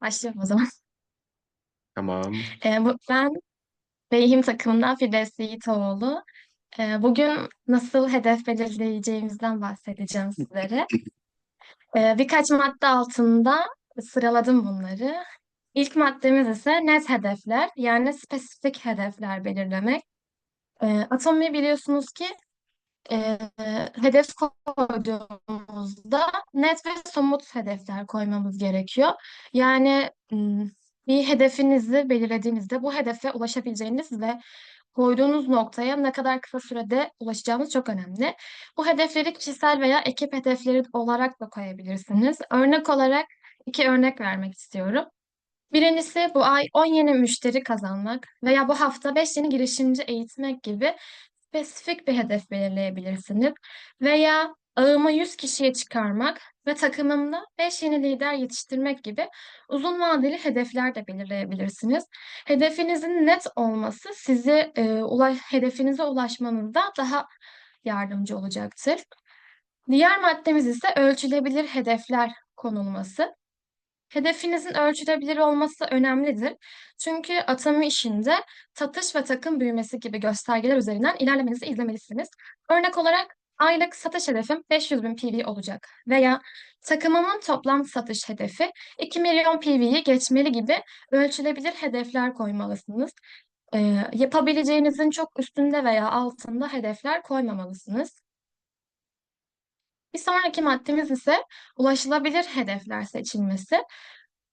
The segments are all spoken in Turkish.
Başlıyorum o zaman. Tamam. Ee, bu, ben Beyhim takımından Firdevs Yiğitoğlu. Ee, bugün nasıl hedef belirleyeceğimizden bahsedeceğim sizlere. Ee, birkaç madde altında sıraladım bunları. İlk maddemiz ise net hedefler, yani spesifik hedefler belirlemek. Ee, Atomi biliyorsunuz ki e, hedef koyduğumuzda net ve somut hedefler koymamız gerekiyor. Yani bir hedefinizi belirlediğinizde bu hedefe ulaşabileceğiniz ve koyduğunuz noktaya ne kadar kısa sürede ulaşacağınız çok önemli. Bu hedefleri kişisel veya ekip hedefleri olarak da koyabilirsiniz. Örnek olarak iki örnek vermek istiyorum. Birincisi bu ay 10 yeni müşteri kazanmak veya bu hafta 5 yeni girişimci eğitmek gibi spesifik bir hedef belirleyebilirsiniz. Veya ağımı 100 kişiye çıkarmak ve takımımda 5 yeni lider yetiştirmek gibi uzun vadeli hedefler de belirleyebilirsiniz. Hedefinizin net olması sizi e, ula- hedefinize ulaşmanızda daha yardımcı olacaktır. Diğer maddemiz ise ölçülebilir hedefler konulması. Hedefinizin ölçülebilir olması önemlidir. Çünkü atama işinde satış ve takım büyümesi gibi göstergeler üzerinden ilerlemenizi izlemelisiniz. Örnek olarak aylık satış hedefim 500 bin PV olacak veya takımımın toplam satış hedefi 2 milyon PV'yi geçmeli gibi ölçülebilir hedefler koymalısınız. Ee, yapabileceğinizin çok üstünde veya altında hedefler koymamalısınız. Bir sonraki maddemiz ise ulaşılabilir hedefler seçilmesi.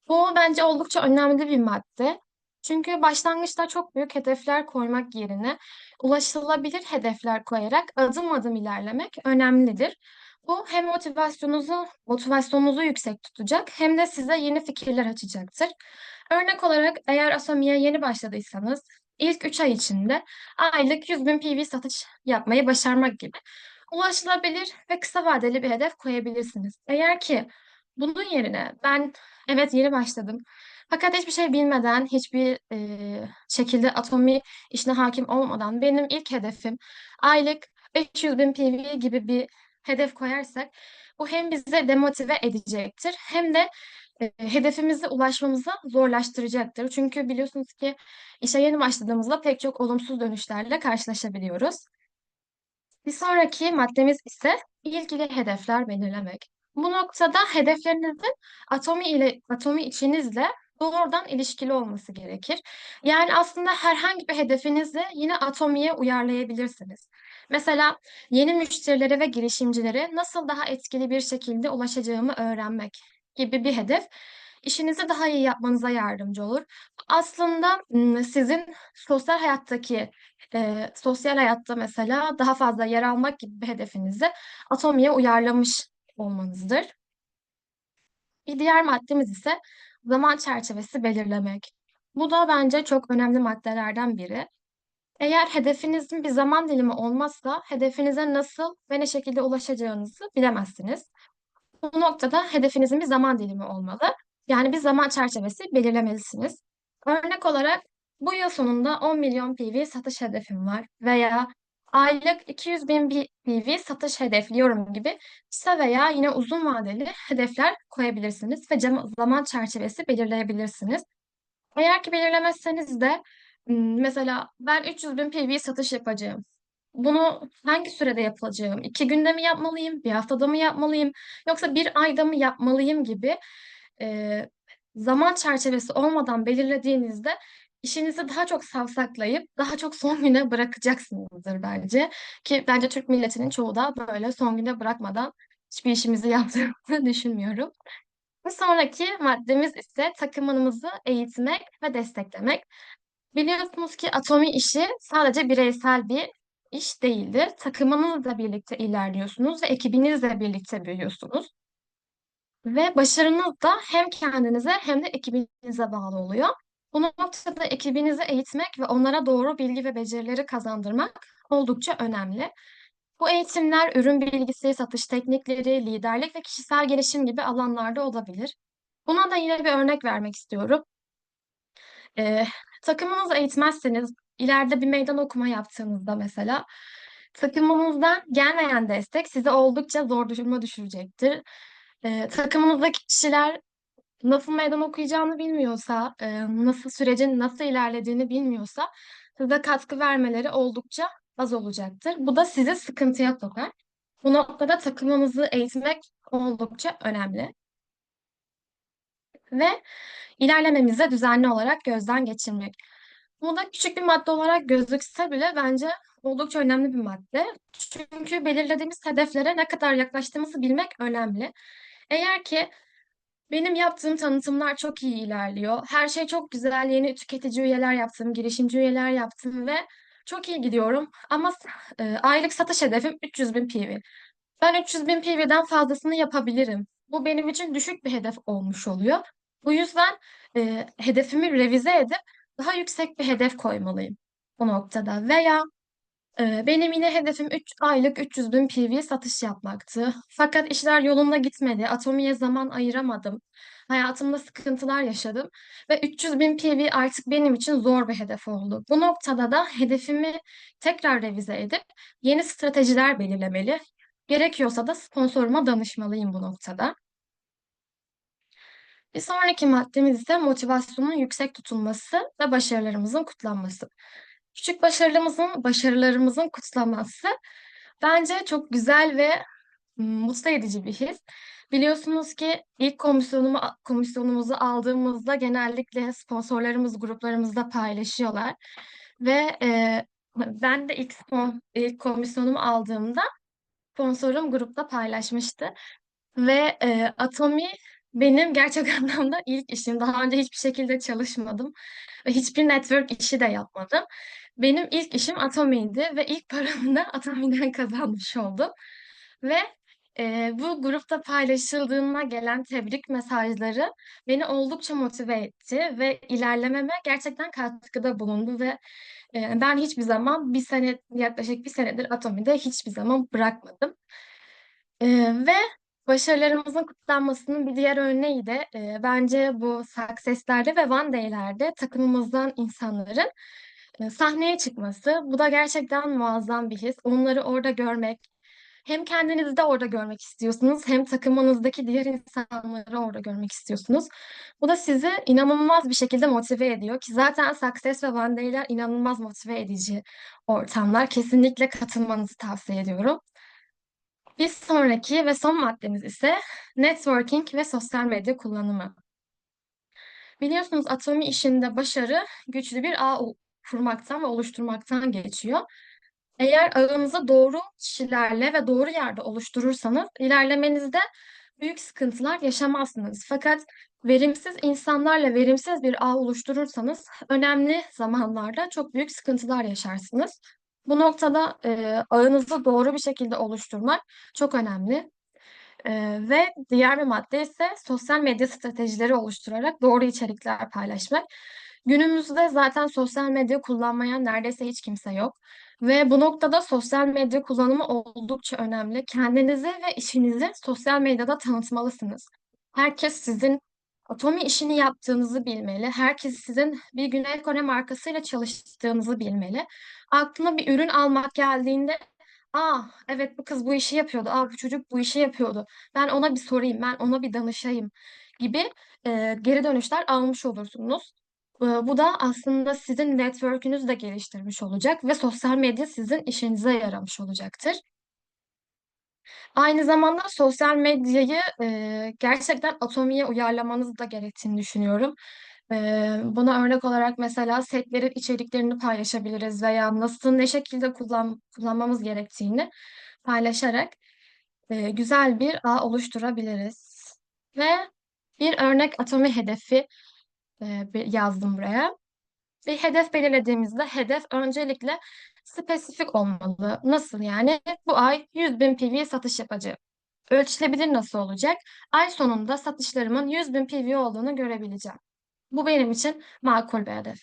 Bu bence oldukça önemli bir madde. Çünkü başlangıçta çok büyük hedefler koymak yerine ulaşılabilir hedefler koyarak adım adım ilerlemek önemlidir. Bu hem motivasyonunuzu motivasyonunuzu yüksek tutacak hem de size yeni fikirler açacaktır. Örnek olarak eğer Asami'ye yeni başladıysanız ilk 3 ay içinde aylık 100 bin PV satış yapmayı başarmak gibi ulaşılabilir ve kısa vadeli bir hedef koyabilirsiniz. Eğer ki bunun yerine ben evet yeni başladım fakat hiçbir şey bilmeden, hiçbir e, şekilde atomi işine hakim olmadan benim ilk hedefim aylık 500 bin PV gibi bir hedef koyarsak bu hem bizi demotive edecektir hem de e, hedefimize ulaşmamızı zorlaştıracaktır. Çünkü biliyorsunuz ki işe yeni başladığımızda pek çok olumsuz dönüşlerle karşılaşabiliyoruz. Bir sonraki maddemiz ise ilgili hedefler belirlemek. Bu noktada hedeflerinizin atomi ile atomi içinizle doğrudan ilişkili olması gerekir. Yani aslında herhangi bir hedefinizi yine atomiye uyarlayabilirsiniz. Mesela yeni müşterilere ve girişimcilere nasıl daha etkili bir şekilde ulaşacağımı öğrenmek gibi bir hedef işinizi daha iyi yapmanıza yardımcı olur. Aslında sizin sosyal hayattaki e, sosyal hayatta mesela daha fazla yer almak gibi bir hedefinizi atomiye uyarlamış olmanızdır. Bir diğer maddemiz ise zaman çerçevesi belirlemek. Bu da bence çok önemli maddelerden biri. Eğer hedefinizin bir zaman dilimi olmazsa hedefinize nasıl ve ne şekilde ulaşacağınızı bilemezsiniz. Bu noktada hedefinizin bir zaman dilimi olmalı. Yani bir zaman çerçevesi belirlemelisiniz. Örnek olarak bu yıl sonunda 10 milyon PV satış hedefim var veya aylık 200 bin PV satış hedefliyorum gibi kısa veya yine uzun vadeli hedefler koyabilirsiniz ve zaman çerçevesi belirleyebilirsiniz. Eğer ki belirlemezseniz de mesela ben 300 bin PV satış yapacağım. Bunu hangi sürede yapacağım? İki günde mi yapmalıyım? Bir haftada mı yapmalıyım? Yoksa bir ayda mı yapmalıyım gibi e, zaman çerçevesi olmadan belirlediğinizde işinizi daha çok savsaklayıp daha çok son güne bırakacaksınızdır bence. Ki bence Türk milletinin çoğu da böyle son güne bırakmadan hiçbir işimizi yaptığını düşünmüyorum. Bir sonraki maddemiz ise takımımızı eğitmek ve desteklemek. Biliyorsunuz ki atomi işi sadece bireysel bir iş değildir. Takımınızla birlikte ilerliyorsunuz ve ekibinizle birlikte büyüyorsunuz. Ve başarınız da hem kendinize hem de ekibinize bağlı oluyor. Bu noktada ekibinizi eğitmek ve onlara doğru bilgi ve becerileri kazandırmak oldukça önemli. Bu eğitimler ürün bilgisi, satış teknikleri, liderlik ve kişisel gelişim gibi alanlarda olabilir. Buna da yine bir örnek vermek istiyorum. Ee, takımınızı eğitmezseniz, ileride bir meydan okuma yaptığınızda mesela, takımınızdan gelmeyen destek sizi oldukça zor duruma düşürecektir. Ee, takımınızdaki kişiler nasıl meydan okuyacağını bilmiyorsa, e, nasıl sürecin nasıl ilerlediğini bilmiyorsa size katkı vermeleri oldukça az olacaktır. Bu da sizi sıkıntıya sokar. Bu noktada takımınızı eğitmek oldukça önemli ve ilerlememizi düzenli olarak gözden geçirmek. Bu da küçük bir madde olarak gözükse bile bence oldukça önemli bir madde. Çünkü belirlediğimiz hedeflere ne kadar yaklaştığımızı bilmek önemli. Eğer ki benim yaptığım tanıtımlar çok iyi ilerliyor, her şey çok güzel, yeni tüketici üyeler yaptım, girişimci üyeler yaptım ve çok iyi gidiyorum ama e, aylık satış hedefim 300 bin PV. Ben 300 bin PV'den fazlasını yapabilirim. Bu benim için düşük bir hedef olmuş oluyor. Bu yüzden e, hedefimi revize edip daha yüksek bir hedef koymalıyım bu noktada. Veya benim yine hedefim 3 aylık 300 bin PV satış yapmaktı. Fakat işler yolunda gitmedi. Atomiye zaman ayıramadım. Hayatımda sıkıntılar yaşadım ve 300 bin PV artık benim için zor bir hedef oldu. Bu noktada da hedefimi tekrar revize edip yeni stratejiler belirlemeli. Gerekiyorsa da sponsoruma danışmalıyım bu noktada. Bir sonraki maddemiz ise motivasyonun yüksek tutulması ve başarılarımızın kutlanması. Küçük başarılarımızın, başarılarımızın kutlanması bence çok güzel ve mutlu edici bir his. Biliyorsunuz ki ilk komisyonumu, komisyonumuzu aldığımızda genellikle sponsorlarımız gruplarımızda paylaşıyorlar. Ve e, ben de ilk, ilk komisyonumu aldığımda sponsorum grupta paylaşmıştı. Ve e, Atomi benim gerçek anlamda ilk işim. Daha önce hiçbir şekilde çalışmadım ve hiçbir network işi de yapmadım. Benim ilk işim Atomi'ydi ve ilk paramı da Atomi'den kazanmış oldum. Ve e, bu grupta paylaşıldığına gelen tebrik mesajları beni oldukça motive etti ve ilerlememe gerçekten katkıda bulundu ve e, ben hiçbir zaman bir sene yaklaşık bir senedir Atomi'de hiçbir zaman bırakmadım. E, ve başarılarımızın kutlanmasının bir diğer örneği de e, bence bu Success'lerde ve One Day'lerde takımımızdan insanların e, sahneye çıkması. Bu da gerçekten muazzam bir his. Onları orada görmek, hem kendinizi de orada görmek istiyorsunuz, hem takımınızdaki diğer insanları orada görmek istiyorsunuz. Bu da sizi inanılmaz bir şekilde motive ediyor ki zaten Success ve One Day'ler inanılmaz motive edici ortamlar. Kesinlikle katılmanızı tavsiye ediyorum. Bir sonraki ve son maddemiz ise networking ve sosyal medya kullanımı. Biliyorsunuz Atomi işinde başarı güçlü bir ağ kurmaktan ve oluşturmaktan geçiyor. Eğer ağınızı doğru kişilerle ve doğru yerde oluşturursanız ilerlemenizde büyük sıkıntılar yaşamazsınız. Fakat verimsiz insanlarla verimsiz bir ağ oluşturursanız önemli zamanlarda çok büyük sıkıntılar yaşarsınız. Bu noktada e, ağınızı doğru bir şekilde oluşturmak çok önemli. E, ve diğer bir madde ise sosyal medya stratejileri oluşturarak doğru içerikler paylaşmak. Günümüzde zaten sosyal medya kullanmayan neredeyse hiç kimse yok. Ve bu noktada sosyal medya kullanımı oldukça önemli. Kendinizi ve işinizi sosyal medyada tanıtmalısınız. Herkes sizin Atomi işini yaptığınızı bilmeli. Herkes sizin bir Güney Kore markasıyla çalıştığınızı bilmeli. Aklına bir ürün almak geldiğinde Aa, evet bu kız bu işi yapıyordu. Aa, bu çocuk bu işi yapıyordu. Ben ona bir sorayım, ben ona bir danışayım gibi e, geri dönüşler almış olursunuz. E, bu da aslında sizin network'ünüzü de geliştirmiş olacak ve sosyal medya sizin işinize yaramış olacaktır. Aynı zamanda sosyal medyayı e, gerçekten atomiye uyarlamanız da gerektiğini düşünüyorum. E, buna örnek olarak mesela setlerin içeriklerini paylaşabiliriz veya nasıl, ne şekilde kullan, kullanmamız gerektiğini paylaşarak e, güzel bir ağ oluşturabiliriz. Ve bir örnek atomi hedefi e, bir- yazdım buraya. Bir hedef belirlediğimizde hedef öncelikle spesifik olmalı. Nasıl yani? Bu ay 100 bin PV satış yapacağım. Ölçülebilir nasıl olacak? Ay sonunda satışlarımın 100 bin PV olduğunu görebileceğim. Bu benim için makul bir hedef.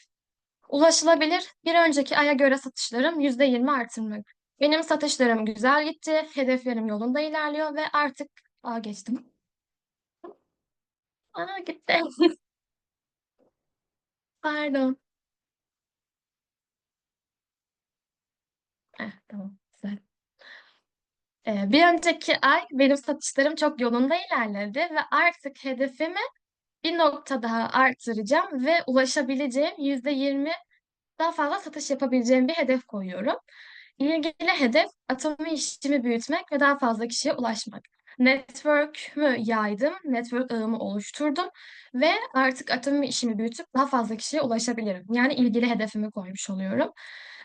Ulaşılabilir, bir önceki aya göre satışlarım %20 artırmak. Benim satışlarım güzel gitti, hedeflerim yolunda ilerliyor ve artık Aa, geçtim. Aa, gitti. Pardon. Eh, tamam, güzel. Ee, bir önceki ay benim satışlarım çok yolunda ilerledi ve artık hedefimi bir nokta daha arttıracağım ve ulaşabileceğim %20 daha fazla satış yapabileceğim bir hedef koyuyorum. İlgili hedef atomi işimi büyütmek ve daha fazla kişiye ulaşmak. Network'ümü yaydım, network ağımı oluşturdum ve artık atomi işimi büyütüp daha fazla kişiye ulaşabilirim. Yani ilgili hedefimi koymuş oluyorum.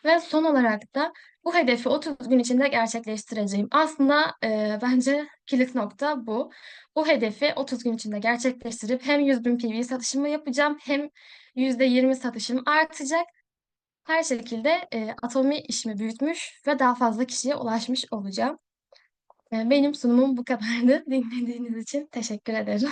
Ve son olarak da bu hedefi 30 gün içinde gerçekleştireceğim. Aslında e, bence kilit nokta bu. Bu hedefi 30 gün içinde gerçekleştirip hem 100 bin PV satışımı yapacağım hem %20 satışım artacak. Her şekilde e, atomi işimi büyütmüş ve daha fazla kişiye ulaşmış olacağım. E, benim sunumum bu kadardı. Dinlediğiniz için teşekkür ederim.